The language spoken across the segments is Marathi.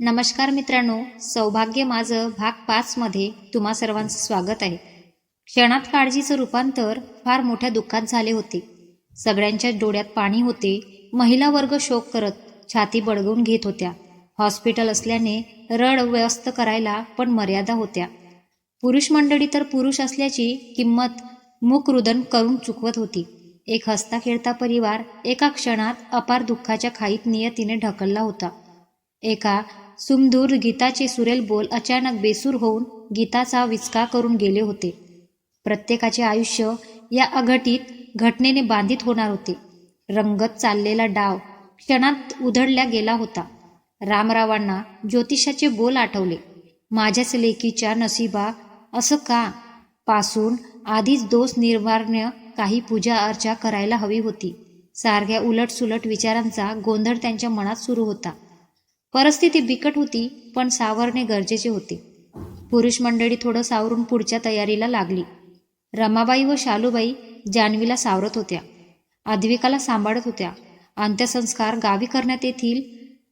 नमस्कार मित्रांनो सौभाग्य माझं भाग पाचमध्ये तुम्हा सर्वांचं स्वागत आहे. क्षणात काळजीचं रूपांतर फार मोठ्या दुःखात झाले होते. सगळ्यांच्या डोळ्यात पाणी होते. महिला वर्ग शोक करत छाती बळगवून घेत होत्या. हॉस्पिटल असल्याने रड व्यस्त करायला पण मर्यादा होत्या. पुरुष मंडळी तर पुरुष असल्याची किंमत मुखरुदन करून चुकवत होती. एक हसता खेळता परिवार एका क्षणात अपार दुःखाच्या खाईत नियतीने ढकलला होता. एका सुमधूर गीताचे सुरेल बोल अचानक बेसूर होऊन गीताचा विचका करून गेले होते. प्रत्येकाचे आयुष्य या अघटित घटनेने बांधित होणार होते. रंगत चाललेला डाव क्षणात उधळल्या गेला होता. रामरावांना ज्योतिषाचे बोल आठवले. माझ्याच लेकीच्या नसीबा असं का? पासून आधीच दोष निर्वारण्य काही पूजा अर्चा करायला हवी होती. सारख्या उलटसुलट विचारांचा गोंधळ त्यांच्या मनात सुरू होता. परिस्थिती बिकट होती पण सावरणे गरजेचे होते. पुरुष मंडळी थोडं सावरून पुढच्या तयारीला लागली. रमाबाई व शालूबाई जान्हवीला सावरत होत्या. आद्विकाला सांभाळत होत्या. अंत्यसंस्कार गावी करण्यात येतील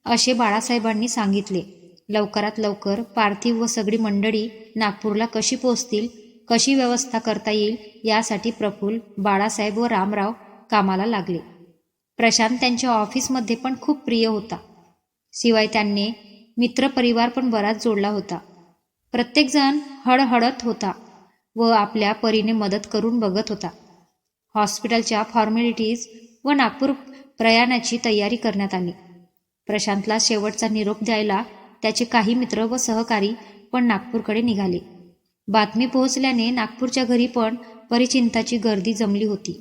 असे बाळासाहेबांनी सांगितले. लवकरात लवकर पार्थिव व सगळी मंडळी नागपूरला कशी पोचतील कशी व्यवस्था करता येईल यासाठी प्रफुल्ल बाळासाहेब व रामराव कामाला लागले. प्रशांत त्यांच्या ऑफिसमध्ये पण खूप प्रिय होता. शिवाय त्यांनी मित्रपरिवार पण बराच जोडला होता. प्रत्येकजण हळहळत होता व आपल्या परीने मदत करून बघत होता. हॉस्पिटलच्या फॉर्मॅलिटीज व नागपूर प्रयाणाची तयारी करण्यात आली. प्रशांतला शेवटचा निरोप द्यायला त्याचे काही मित्र व सहकारी पण नागपूरकडे निघाले. बातमी पोहोचल्याने नागपूरच्या घरी पण परिचिंताची गर्दी जमली होती.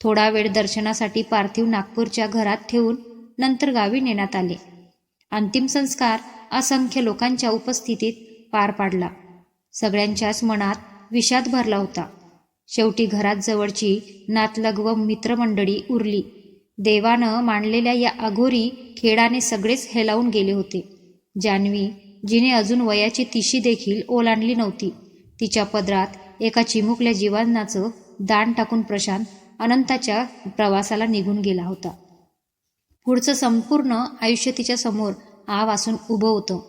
थोडा वेळ दर्शनासाठी पार्थिव नागपूरच्या घरात ठेवून नंतर गावी नेण्यात आले. अंतिम संस्कार असंख्य लोकांच्या उपस्थितीत पार पाडला. सगळ्यांच्याच मनात विषाद भरला होता. शेवटी घरात जवळची नातलग व मित्रमंडळी उरली. देवानं मांडलेल्या या अघोरी खेळाने सगळेच हेलावून गेले होते. जान्हवी जिने अजून वयाची तिशी देखील ओलांडली नव्हती. तिच्या पदरात एका चिमुकल्या जीवांनाचं दान टाकून प्रशांत अनंताच्या प्रवासाला निघून गेला होता. पुढचं संपूर्ण आयुष्य तिच्या समोर आव असून उभं होतं.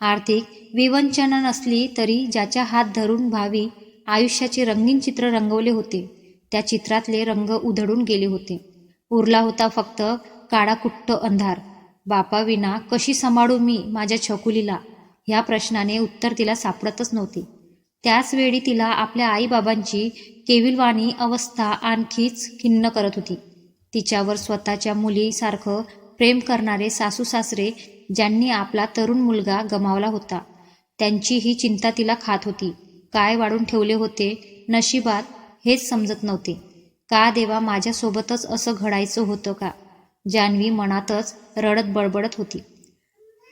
आर्थिक विवंचना नसली तरी ज्याच्या हात धरून भावी आयुष्याचे रंगीन चित्र रंगवले होते त्या चित्रातले रंग उधळून गेले होते. उरला होता फक्त काळाकुट्ट अंधार. बापाविना कशी सांभाळू मी माझ्या छकुलीला? ह्या प्रश्नाने उत्तर तिला सापडतच नव्हते. त्याच वेळी तिला आपल्या आईबाबांची केविलवाणी अवस्था आणखीच खिन्न करत होती. तिच्यावर स्वतःच्या मुलीसारखं प्रेम करणारे सासू सासरे ज्यांनी आपला तरुण मुलगा गमावला होता. त्यांची ही चिंता तिला खात होती. काय वाढून ठेवले होते नशिबात हेच समजत नव्हते. का देवा माझ्यासोबतच असं घडायचं होतं का? जान्हवी मनातच रडत बडबडत होती.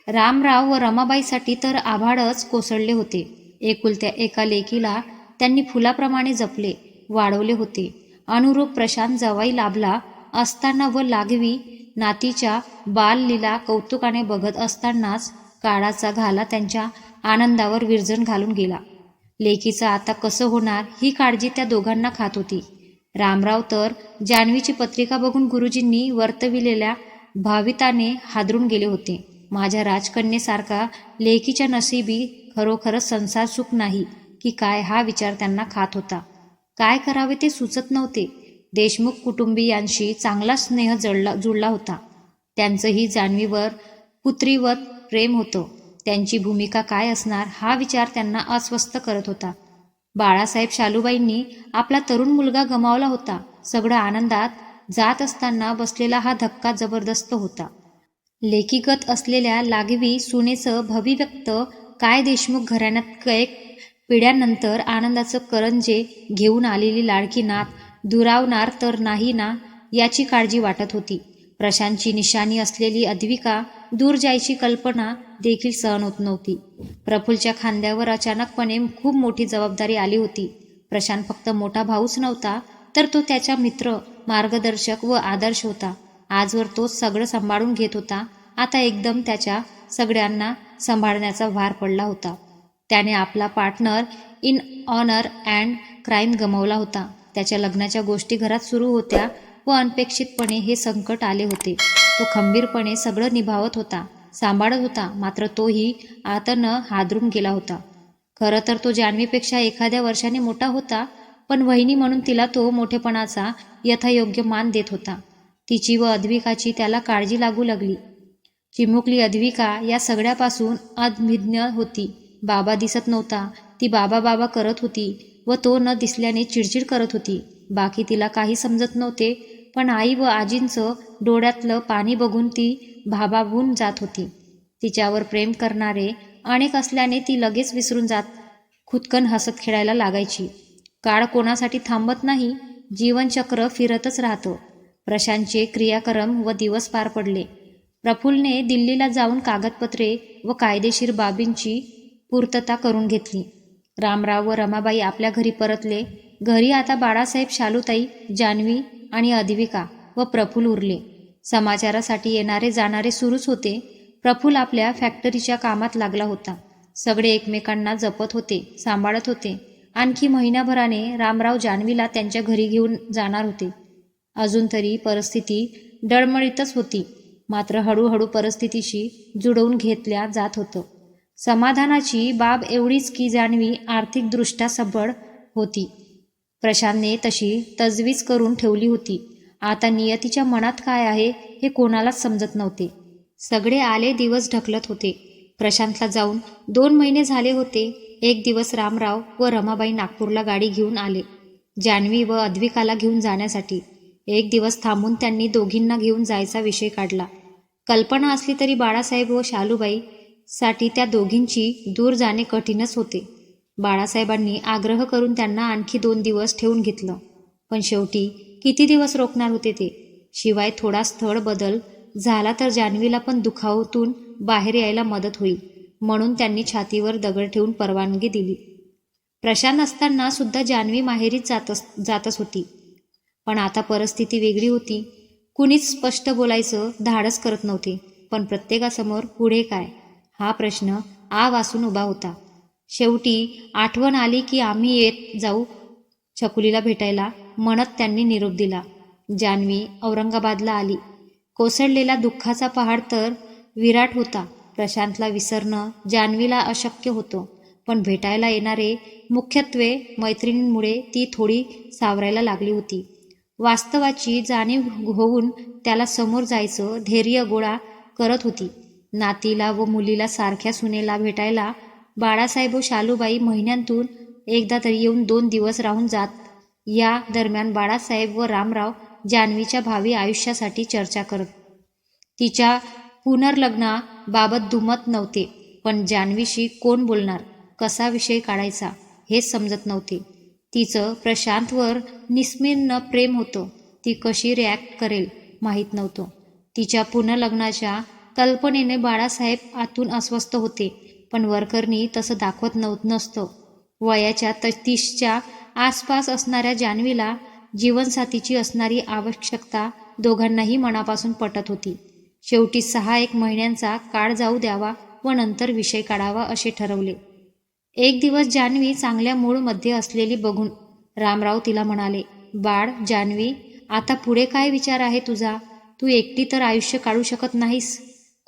रामराव व रमाबाईसाठी तर आभाळच कोसळले होते. एकुलत्या एका लेकीला त्यांनी फुलाप्रमाणे जपले वाढवले होते. अनुरूप प्रशांत जवाई लाभला असताना व लागवी नातीच्या बाललीला कौतुकाने बघत असतानाच काळाचा घाला त्यांच्या आनंदावर विरजण घालून गेला. लेकीचं आता कसं होणार ही काळजी त्या दोघांना खात होती. रामराव तर जान्हवीची पत्रिका बघून गुरुजींनी वर्तविलेल्या भाविताने हादरून गेले होते. माझ्या राजकन्येसारखा लेकीच्या नशिबी खरोखरच संसार सुख नाही की काय हा विचार त्यांना खात होता. काय करावे ते सुचत नव्हते. देशमुख कुटुंबियांशी चांगला स्नेह जडला जुळला होता. त्यांचंही जान्हवीवर पुत्रीवत प्रेम होतं. त्यांची भूमिका काय असणार हा विचार त्यांना अस्वस्थ करत होता. बाळासाहेब शालूबाईंनी आपला तरुण मुलगा गमावला होता. सगळं आनंदात जात असताना बसलेला हा धक्का जबरदस्त होता. लेखीगत असलेल्या लागवी सुनेचं भविव्यक्त काय देशमुख घराण्यात कैक पिढ्यानंतर आनंदाचं करंजे घेऊन आलेली लाडकी नात दुरावणार तर नाही ना याची काळजी वाटत होती. प्रशांतची निशाणी असलेली अद्विका दूर जायची कल्पना देखील सहन होत नव्हती. प्रफुलच्या खांद्यावर अचानकपणे खूप मोठी जबाबदारी आली होती. प्रशांत फक्त मोठा भाऊच नव्हता तर तो त्याचा मित्र मार्गदर्शक व आदर्श होता. आजवर तो सगळं सांभाळून घेत होता. आता एकदम त्याच्या सगळ्यांना सांभाळण्याचा भार पडला होता. त्याने आपला partner in honour and crime गमावला होता. त्याच्या लग्नाच्या गोष्टी घरात सुरू होत्या व अनपेक्षितपणे हे संकट आले होते. तो खंबीरपणे सगळं निभावत होता सांभाळत होता मात्र तोही आतनं हादरून गेला होता. खरं तर तो जान्हवीपेक्षा एखाद्या वर्षाने मोठा होता पण वहिनी म्हणून तिला तो मोठेपणाचा यथायोग्य मान देत होता. तिची व अद्विकाची त्याला काळजी लागू लागली. चिमुकली अद्विका या सगळ्यापासून अद्विज्ञ होती. बाबा दिसत नव्हता. ती बाबा बाबा करत होती. व तो न दिसल्याने चिडचिड करत होती. बाकी तिला काही समजत नव्हते पण आई व आजींचं डोळ्यातलं पाणी बघून ती भाबाभून जात होती. तिच्यावर प्रेम करणारे अनेक असल्याने ती लगेच विसरून जात खुदकन हसत खेळायला लागायची. काळ कोणासाठी थांबत नाही जीवनचक्र फिरतच राहतं. प्रशांतचे क्रियाक्रम व दिवस पार पडले. प्रफुल्लने दिल्लीला जाऊन कागदपत्रे व कायदेशीर बाबींची पूर्तता करून घेतली. रामराव व रमाबाई आपल्या घरी परतले. घरी आता बाळासाहेब शालूताई जान्हवी आणि अद्विका व प्रफुल उरले. समाचारासाठी येणारे जाणारे सुरूच होते. प्रफुल्ल आपल्या फॅक्टरीच्या कामात लागला होता. सगळे एकमेकांना जपत होते सांभाळत होते. आणखी महिन्याभराने रामराव जान्हवीला त्यांच्या घरी घेऊन जाणार होते. अजून तरी परिस्थिती डळमळीतच होती. मात्र हळूहळू परिस्थितीशी जुळवून घेतल्या जात होतं. समाधानाची बाब एवढीच की जान्हवी आर्थिकदृष्ट्या सबळ होती. प्रशांतने तशी तजवीज करून ठेवली होती. आता नियतीच्या मनात काय आहे हे कोणालाच समजत नव्हते. सगळे आले दिवस ढकलत होते. प्रशांतला जाऊन दोन महिने झाले होते. एक दिवस रामराव व रमाबाई नागपूरला गाडी घेऊन आले जान्हवी व अद्विकाला घेऊन जाण्यासाठी. एक दिवस थांबून त्यांनी दोघींना घेऊन जायचा विषय काढला. कल्पना असली तरी बाळासाहेब व शालूबाई साठी त्या दोघींची दूर जाणे कठीणच होते. बाळासाहेबांनी आग्रह करून त्यांना आणखी दोन दिवस ठेवून घेतलं. पण शेवटी किती दिवस रोखणार होते ते? शिवाय थोडा स्थळ बदल झाला तर जान्हवीला पण दुखावतून बाहेर यायला मदत होईल म्हणून त्यांनी छातीवर दगड ठेवून परवानगी दिली. प्रशांत असताना सुद्धा जान्हवी माहेरीच जातच जातच होती. पण आता परिस्थिती वेगळी होती. कुणीच स्पष्ट बोलायचं धाडस करत नव्हते पण प्रत्येकासमोर पुढे काय? हा प्रश्न आ वासून उभा होता. शेवटी आठवण आली की आम्ही येत जाऊ छकुलीला भेटायला म्हणत त्यांनी निरोप दिला. जान्हवी औरंगाबादला आली. कोसळलेला दुःखाचा पहाड तर विराट होता. प्रशांतला विसरणं जान्हवीला अशक्य होतं. पण भेटायला येणारे मुख्यत्वे मैत्रिणींमुळे ती थोडी सावरायला लागली होती. वास्तवाची जाणीव होऊन त्याला समोर जायचं धैर्य गोळा करत होती. नातीला व मुलीला सारख्या सुनेला भेटायला बाळासाहेब व शालूबाई महिन्यांतून एकदा तरी येऊन दोन दिवस राहून जात. या दरम्यान बाळासाहेब व रामराव जान्हवीच्या भावी आयुष्यासाठी चर्चा करत. तिच्या पुनर्लग्नाबाबत दुमत नव्हते पण जान्हवीशी कोण बोलणार कसा विषय काढायचा हेच समजत नव्हते. तिचं प्रशांतवर निस्मिन्न प्रेम होतं ती कशी रिॲक्ट करेल माहीत नव्हतं. तिच्या पुनर्लग्नाच्या कल्पनेने बाळासाहेब आतून अस्वस्थ होते पण वरकरणी तसं दाखवत नव नसतं. वयाच्या त तीसच्या आसपास असणाऱ्या जान्हवीला जीवनसाथीची असणारी आवश्यकता दोघांनाही मनापासून पटत होती. शेवटी सहा एक महिन्यांचा काळ जाऊ द्यावा व नंतर विषय काढावा असे ठरवले. एक दिवस जान्हवी चांगल्या मूळमध्ये असलेली बघून रामराव तिला म्हणाले बाळ जान्हवी आता पुढे काय विचार आहे तुझा? तू एकटी तर आयुष्य काढू शकत नाहीस.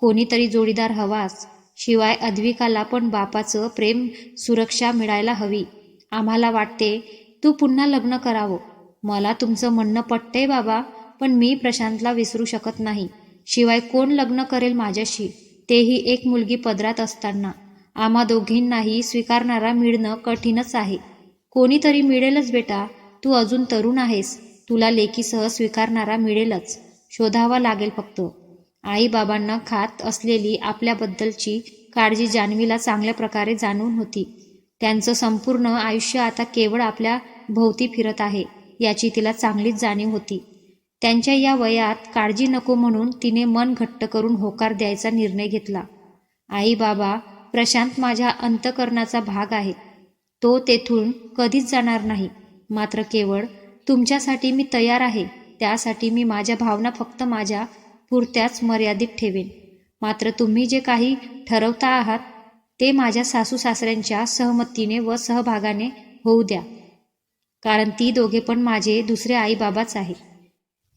कोणीतरी जोडीदार हवाच. शिवाय अद्विकाला पण बापाचं प्रेम सुरक्षा मिळायला हवी. आम्हाला वाटते तू पुन्हा लग्न करावं. मला तुमचं म्हणणं पटतंय बाबा पण मी प्रशांतला विसरू शकत नाही. शिवाय कोण लग्न करेल माझ्याशी? तेही एक मुलगी पदरात असताना. आम्हा दोघींनाही स्वीकारणारा मिळणं कठीणच आहे. कोणीतरी मिळेलच बेटा. तू अजून तरुण आहेस. तुला लेकीसह स्वीकारणारा मिळेलच. शोधावा लागेल फक्त. आईबाबांना खात असलेली आपल्याबद्दलची काळजी जान्हवीला चांगल्या प्रकारे जाणून होती. त्यांचं संपूर्ण आयुष्य आता केवळ आपल्या भोवती फिरत आहे याची तिला चांगलीच जाणीव होती. त्यांच्या या वयात काळजी नको म्हणून तिने मन घट्ट करून होकार द्यायचा निर्णय घेतला. आई बाबा प्रशांत माझ्या अंतकरणाचा भाग आहे तो तेथून कधीच जाणार नाही. मात्र केवळ तुमच्यासाठी मी तयार आहे त्यासाठी मी माझ्या भावना फक्त माझ्या पुरत्याच मर्यादित ठेवेन. मात्र तुम्ही जे काही ठरवता आहात ते माझ्या सासू सासऱ्यांच्या सहमतीने व सहभागाने होऊ द्या. कारण ती दोघे पण माझे दुसरे आईबाबाच आहे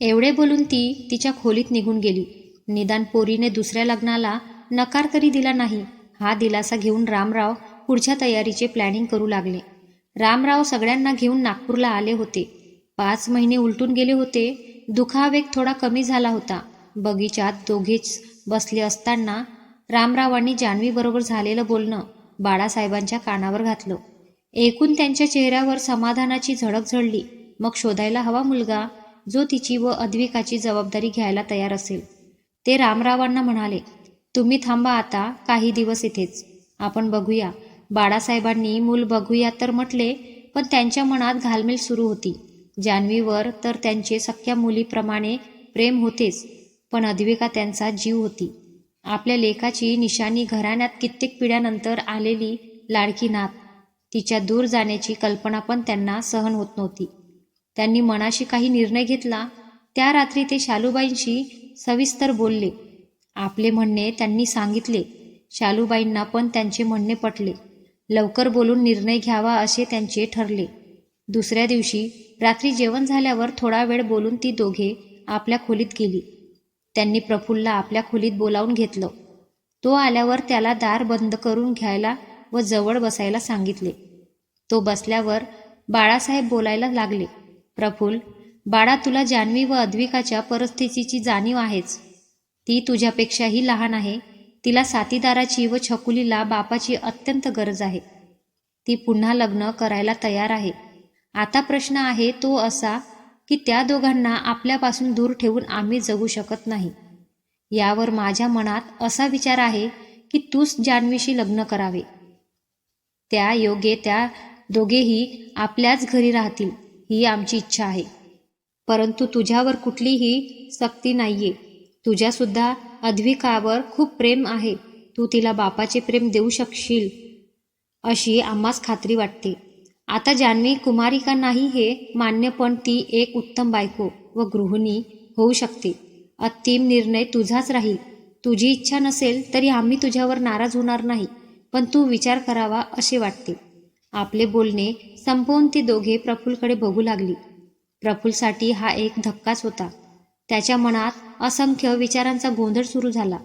एवढे बोलून ती तिच्या खोलीत निघून गेली. निदान पोरीने दुसऱ्या लग्नाला नकार तरी दिला नाही. हा दिलासा घेऊन रामराव पुढच्या तयारीचे प्लॅनिंग करू लागले. रामराव सगळ्यांना घेऊन नागपूरला आले होते. पाच महिने उलटून गेले होते. दुखावेग थोडा कमी झाला होता. बगीचात दोघेच बसले असताना रामरावांनी जान्हवीबरोबर झालेलं बोलणं बाळासाहेबांच्या कानावर घातलं. एकूण त्यांच्या चेहऱ्यावर समाधानाची झळक झळली. मग शोधायला हवा मुलगा जो तिची व अद्विकाची जबाबदारी घ्यायला तयार असेल. ते रामरावांना म्हणाले तुम्ही थांबा आता काही दिवस इथेच. आपण बघूया. बाळासाहेबांनी मूल बघूया तर म्हटले पण त्यांच्या मनात घालमेल सुरू होती. जान्हवीवर तर त्यांचे सख्या मुलीप्रमाणे प्रेम होतेच. पण अद्विका त्यांचा जीव होती. आपल्या लेखाची निशाणी घराण्यात कित्येक पिढ्यानंतर आलेली लाडकी नात. तिच्या दूर जाण्याची कल्पना पण त्यांना सहन होत नव्हती. त्यांनी मनाशी काही निर्णय घेतला. त्या रात्री ते शालूबाईंशी सविस्तर बोलले. आपले म्हणणे त्यांनी सांगितले. शालूबाईंना पण त्यांचे म्हणणे पटले. लवकर बोलून निर्णय घ्यावा असे त्यांचे ठरले. दुसऱ्या दिवशी रात्री जेवण झाल्यावर थोडा वेळ बोलून ती दोघे आपल्या खोलीत गेली. त्यांनी प्रफुल्लला आपल्या खोलीत बोलावून घेतलं. तो आल्यावर त्याला दार बंद करून घ्यायला व जवळ बसायला सांगितले. तो बसल्यावर बाळासाहेब बोलायला लागले. प्रफुल बाळा तुला जान्हवी व अद्विकाच्या परिस्थितीची जाणीव आहेच. ती तुझ्यापेक्षाही लहान आहे. तिला साथीदाराची व छकुलीला बापाची अत्यंत गरज आहे. ती पुन्हा लग्न करायला तयार आहे. आता प्रश्न आहे तो असा की त्या दोघांना आपल्यापासून दूर ठेवून आम्ही जगू शकत नाही. यावर माझ्या मनात असा विचार आहे की तूच जान्हवीशी लग्न करावे. त्या योगे त्या दोघेही आपल्याच घरी राहतील ही आमची इच्छा आहे. परंतु तुझ्यावर कुठलीही सक्ती नाहीये. तुझ्यासुद्धा अद्विकावर खूप प्रेम आहे. तू तिला बापाचे प्रेम देऊ शकशील अशी आम्हास खात्री वाटते. आता जान्हवी कुमारिका नाही हे मान्य पण ती एक उत्तम बायको व गृहिणी होऊ शकते. अंतिम निर्णय तुझाच राहील. तुझी इच्छा नसेल तरी आम्ही तुझ्यावर नाराज होणार नाही पण तू विचार करावा असे वाटते. आपले बोलणे संपवून ती दोघे प्रफुलकडे बघू लागली. प्रफुलसाठी हा एक धक्काच होता. त्याच्या मनात असंख्य विचारांचा गोंधळ सुरू झाला.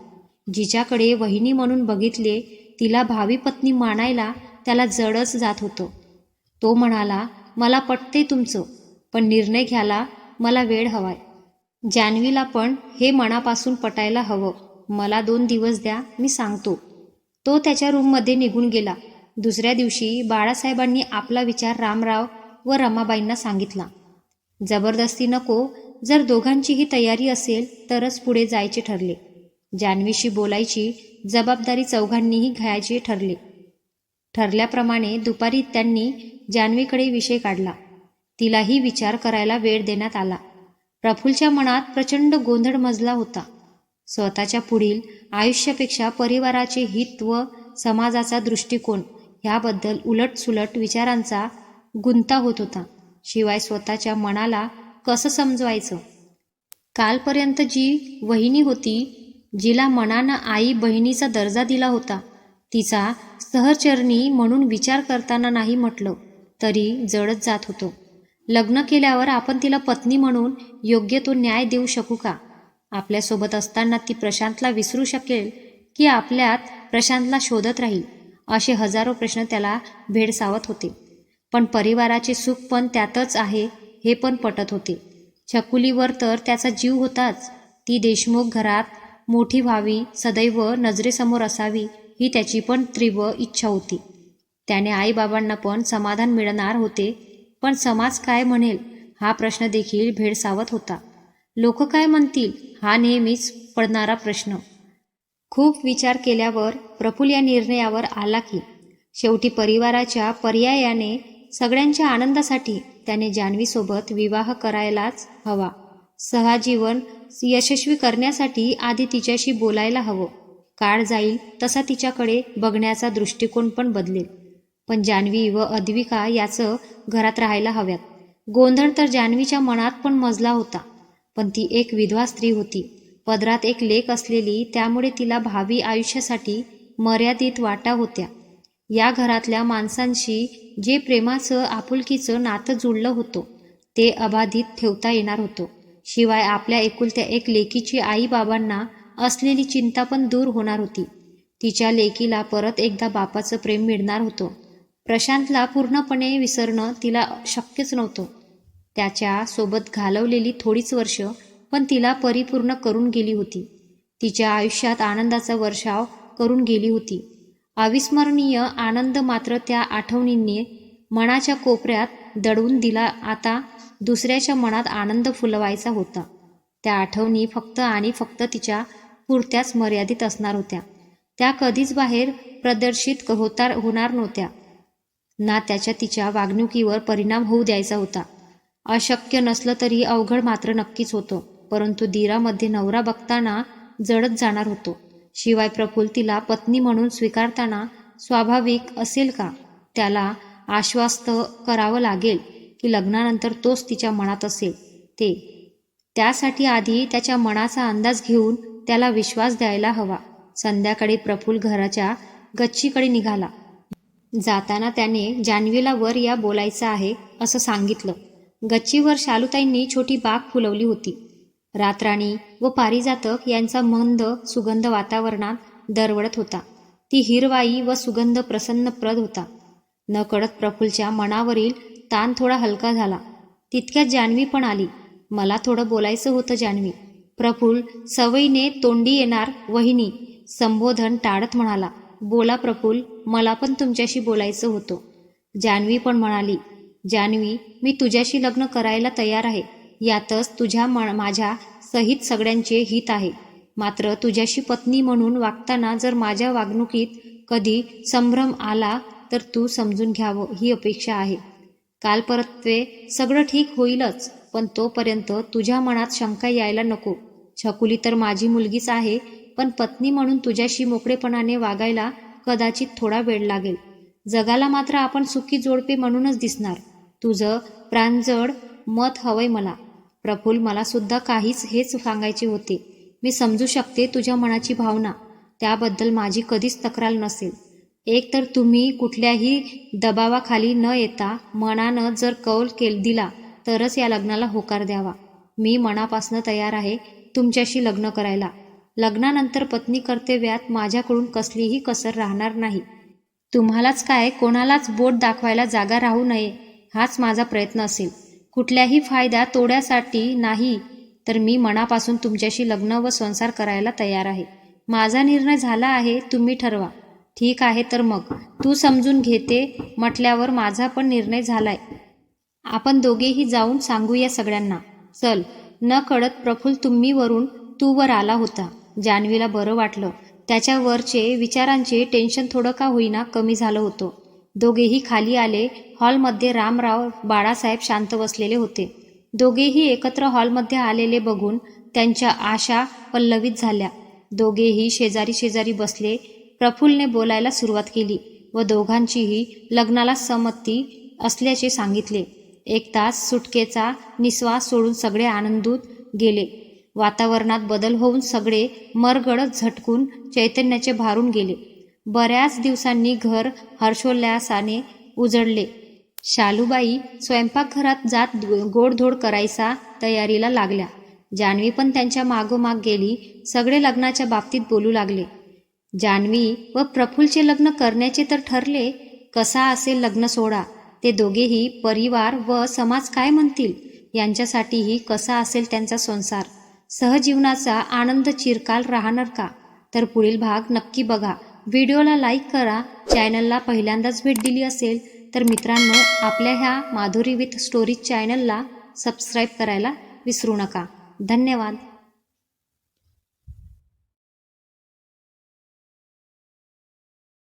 जिच्याकडे वहिनी म्हणून बघितले तिला भावी पत्नी मानायला त्याला जडच जात होतं. तो म्हणाला मला पटते तुमचं पण निर्णय घ्यायला मला वेळ हवाय. जान्हवीला पण हे मनापासून पटायला हवं. मला दोन दिवस द्या मी सांगतो. तो त्याच्या रूममध्ये निघून गेला. दुसऱ्या दिवशी बाळासाहेबांनी आपला विचार रामराव व रमाबाईंना सांगितला. जबरदस्ती नको जर दोघांचीही तयारी असेल तरच पुढे जायचे ठरले. जान्हवीशी बोलायची जबाबदारी चौघांनीही घ्यायची ठरले. ठरल्याप्रमाणे दुपारी त्यांनी जान्हवीकडे विषय काढला. तिलाही विचार करायला वेळ देण्यात आला. प्रफुलच्या मनात प्रचंड गोंधळ मजला होता. स्वतःच्या पुढील आयुष्यापेक्षा परिवाराचे हित व समाजाचा दृष्टिकोन ह्याबद्दल उलटसुलट विचारांचा गुंता होत होता. शिवाय स्वतःच्या मनाला कसं समजवायचं? कालपर्यंत जी वहिनी होती जिला मनानं आई बहिणीचा दर्जा दिला होता तिचा सहचरणी म्हणून विचार करताना नाही म्हटलं तरी जडत जात होतो. लग्न केल्यावर आपण तिला पत्नी म्हणून योग्य तो न्याय देऊ शकू का? आपल्यासोबत असताना ती प्रशांतला विसरू शकेल की आपल्यात प्रशांतला शोधत राहील असे हजारो प्रश्न त्याला भेडसावत होते. पण परिवाराचे सुख पण त्यातच आहे हे पण पटत होते. छकुलीवर तर त्याचा जीव होताच. ती देशमुख घरात मोठी व्हावी सदैव नजरेसमोर असावी ही त्याची पण तीव्र इच्छा होती. त्याने आईबाबांना पण समाधान मिळणार होते पण समाज काय म्हणेल हा प्रश्न देखील भेडसावत होता. लोक काय म्हणतील हा नेहमीच पडणारा प्रश्न. खूप विचार केल्यावर प्रफुल्ल या निर्णयावर आला की शेवटी परिवाराच्या पर्यायाने सगळ्यांच्या आनंदासाठी त्याने जान्हवीसोबत विवाह करायलाच हवा. सहजीवन यशस्वी करण्यासाठी आधी तिच्याशी बोलायला हवं. काळ जाईल तसा तिच्याकडे बघण्याचा दृष्टिकोन पण बदलेल. पण जान्हवी व अद्विका याचं घरात राहायला हव्यात. गोंधळ तर जान्हवीच्या मनात पण मजला होता. पण ती एक विधवा स्त्री होती. पदरात एक लेख असलेली त्यामुळे तिला भावी आयुष्यासाठी मर्यादित वाटा होत्या. या घरातल्या माणसांशी जे प्रेमाचं आपुलकीचं नातं जुळलं होतं ते अबाधित ठेवता येणार होतं. शिवाय आपल्या एकुलत्या एक लेकीची आई बाबांना असलेली चिंता पण दूर होणार होती. तिच्या लेकीला परत एकदा बापाचं प्रेम मिळणार होतं. प्रशांतला पूर्णपणे विसरणं तिला शक्यच नव्हतं. त्याच्या सोबत घालवलेली थोडीच वर्ष पण तिला परिपूर्ण करून गेली होती. तिच्या आयुष्यात आनंदाचा वर्षाव करून गेली होती. अविस्मरणीय आनंद मात्र त्या आठवणींनी मनाच्या कोपऱ्यात दडवून दिला. आता दुसऱ्याच्या मनात आनंद फुलवायचा होता. त्या आठवणी फक्त आणि फक्त तिच्या पुरत्याच मर्यादित असणार होत्या. त्या कधीच बाहेर प्रदर्शित होता होणार नव्हत्या. ना त्याच्या तिच्या वागणुकीवर परिणाम होऊ द्यायचा होता. अशक्य नसलं तरी अवघड मात्र नक्कीच होतं. परंतु दिरामध्ये नवरा बघताना जडत जाणार होतो. शिवाय प्रफुल तिला पत्नी म्हणून स्वीकारताना स्वाभाविक असेल का? त्याला आश्वास्त करावं लागेल की लग्नानंतर तोच तिच्या मनात असेल. ते त्यासाठी आधी त्याच्या मनाचा अंदाज घेऊन त्याला विश्वास द्यायला हवा. संध्याकाळी प्रफुल घराच्या गच्चीकडे निघाला. जाताना त्याने जान्हवीला वर या बोलायचं आहे असं सांगितलं. गच्चीवर शालूताईंनी छोटी बाग फुलवली होती. रातराणी व पारिजातक यांचा मंद सुगंध वातावरणात दरवळत होता. ती हिरवाई व सुगंध प्रसन्नप्रद होता. न कळत मनावरील ताण थोडा हलका झाला. तितक्यात जान्हवी पण आली. मला थोडं बोलायचं होतं जान्हवी. प्रफुल सवयीने तोंडी येणार वहिनी. संबोधन टाळत म्हणाला बोला प्रफुल मला पण तुमच्याशी बोलायचं होतं. जान्हवी पण म्हणाली जान्हवी मी तुझ्याशी लग्न करायला तयार आहे. यातच तुझ्या म माझ्या सहित सगळ्यांचे हित आहे. मात्र तुझ्याशी पत्नी म्हणून वागताना जर माझ्या वागणुकीत कधी संभ्रम आला तर तू समजून घ्यावं ही अपेक्षा आहे. काल परत्वे सगळं ठीक होईलच पण तोपर्यंत तुझ्या मनात शंका यायला नको. छकुली तर माझी मुलगीच आहे पण पत्नी म्हणून तुझ्याशी मोकळेपणाने वागायला कदाचित थोडा वेळ लागेल. जगाला मात्र आपण सुखी जोडपे म्हणूनच दिसणार. तुझं प्रांजळ मत हवंय मला. प्रफुल्ल मला सुद्धा काहीच हेच सांगायचे होते. मी समजू शकते तुझ्या मनाची भावना. त्याबद्दल माझी कधीच तक्रार नसेल. एक तर तुम्ही कुठल्याही दबावाखाली न येता मनानं जर कौल केल दिला तरच या लग्नाला होकार द्यावा. मी मनापासनं तयार आहे. तुमच्याशी लग्न करायला. लग्नानंतर पत्नी कर्तव्यात माझ्याकडून कसलीही कसर राहणार नाही. तुम्हालाच काय कोणालाच बोट दाखवायला जागा राहू नये हाच माझा प्रयत्न असेल. कुठल्याही फायदा तोड्यासाठी नाही तर मी मनापासून तुमच्याशी लग्न व संसार करायला तयार आहे. माझा निर्णय झाला आहे तुम्ही ठरवा. ठीक आहे तर मग. तू समजून घेते म्हटल्यावर माझा पण निर्णय झालाय. आपण दोघेही जाऊन सांगूया सगळ्यांना. चल. न कळत प्रफुल तुम्ही वरून तू वर आला होता. जान्हवीला बरं वाटलं. त्याच्यावरचे विचारांचे टेन्शन थोडं का होईना कमी झालं होतं. दोघेही खाली आले. हॉलमध्ये रामराव बाळासाहेब शांत बसलेले होते. दोघेही एकत्र हॉलमध्ये आलेले बघून त्यांच्या आशा पल्लवित झाल्या. दोघेही शेजारी शेजारी बसले. प्रफुल्लने बोलायला सुरुवात केली व दोघांचीही लग्नाला संमती असल्याचे सांगितले. एक तास सुटकेचा निश्वास सोडून सगळे आनंदूत गेले. वातावरणात बदल होऊन सगळे मरगडत झटकून चैतन्याचे भारून गेले. बऱ्याच दिवसांनी घर हर्षोल्लासाने उजळले. शालूबाई स्वयंपाकघरात जात गोडधोड करायचा तयारीला लागल्या. जान्हवी पण त्यांच्या मागोमाग गेली सगळे लग्नाच्या बाबतीत बोलू लागले. जान्हवी व प्रफुल्लचे लग्न करण्याचे तर ठरले कसा असेल लग्न सोहळा ते दोघेही परिवार व समाज काय म्हणतील? यांच्यासाठीही कसा असेल त्यांचा संसार? सहजीवनाचा आनंद चिरकाल राहणार का? तर पुढील भाग नक्की बघा. व्हिडिओला लाईक करा. चॅनलला पहिल्यांदाच भेट दिली असेल तर मित्रांनो आपल्या ह्या माधुरी विथ स्टोरीज चॅनलला सबस्क्राईब करायला विसरू नका. धन्यवाद.